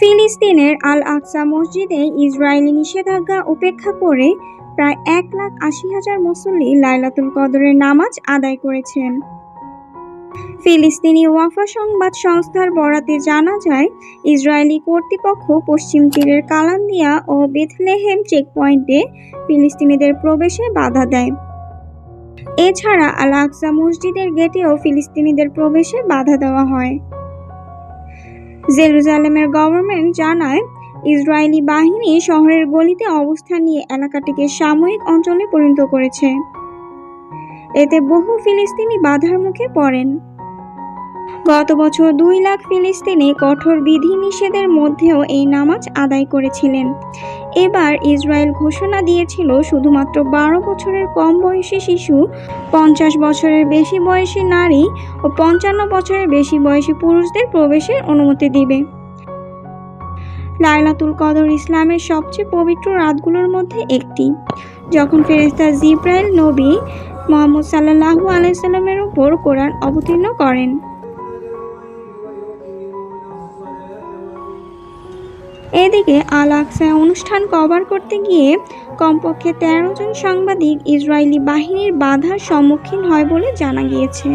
ফিলিস্তিনের আল আকসা মসজিদে ইসরায়েলি নিষেধাজ্ঞা উপেক্ষা করে প্রায় এক লাখ আশি হাজার মুসল্লি লাইলাতুল কদরের নামাজ আদায় করেছেন। ফিলিস্তিনি ওয়াফা সংবাদ সংস্থার বরাতে জানা যায়, ইসরায়েলি কর্তৃপক্ষ পশ্চিম তীরের কালান্দিয়া ও বেথলেহেম চেকপয়েন্টে ফিলিস্তিনিদের প্রবেশে বাধা দেয়। এছাড়া আল আকসা মসজিদের গেটেও ফিলিস্তিনিদের প্রবেশে বাধা দেওয়া হয়। জেরুজালেমের গভর্নমেন্ট জানায়, ইসরায়েলি বাহিনী শহরের গলিতে অবস্থান নিয়ে এলাকাটিকে সাময়িক অঞ্চলে পরিণত করেছে। এতে বহু ফিলিস্তিনি বাধার মুখে পড়েন। গত বছর দুই লাখ ফিলিস্তিনি কঠোর বিধিনিষেধের মধ্যেও এই নামাজ আদায় করেছিলেন। এবার ইসরায়েল ঘোষণা দিয়েছিল শুধুমাত্র বারো বছরের কম বয়সী শিশু, পঞ্চাশ বছরের বেশি বয়সী নারী ও পঞ্চান্ন বছরের বেশি বয়সী পুরুষদের প্রবেশের অনুমতি দিবে। লাইলাতুল কদর ইসলামের সবচেয়ে পবিত্র রাতগুলোর মধ্যে একটি। যখন ফেরেস্তা জিব্রাইল নবী মোহাম্মদ সাল্লাহু আলাইসাল্লামের উপর কোরআন অবতীর্ণ করেন এদিকে আল আকসায় অনুষ্ঠান কভার করতে গিয়ে কমপক্ষে তেরো জন সাংবাদিক ইসরায়েলি বাহিনীর বাধার সম্মুখীন হয় বলে জানা গিয়েছে।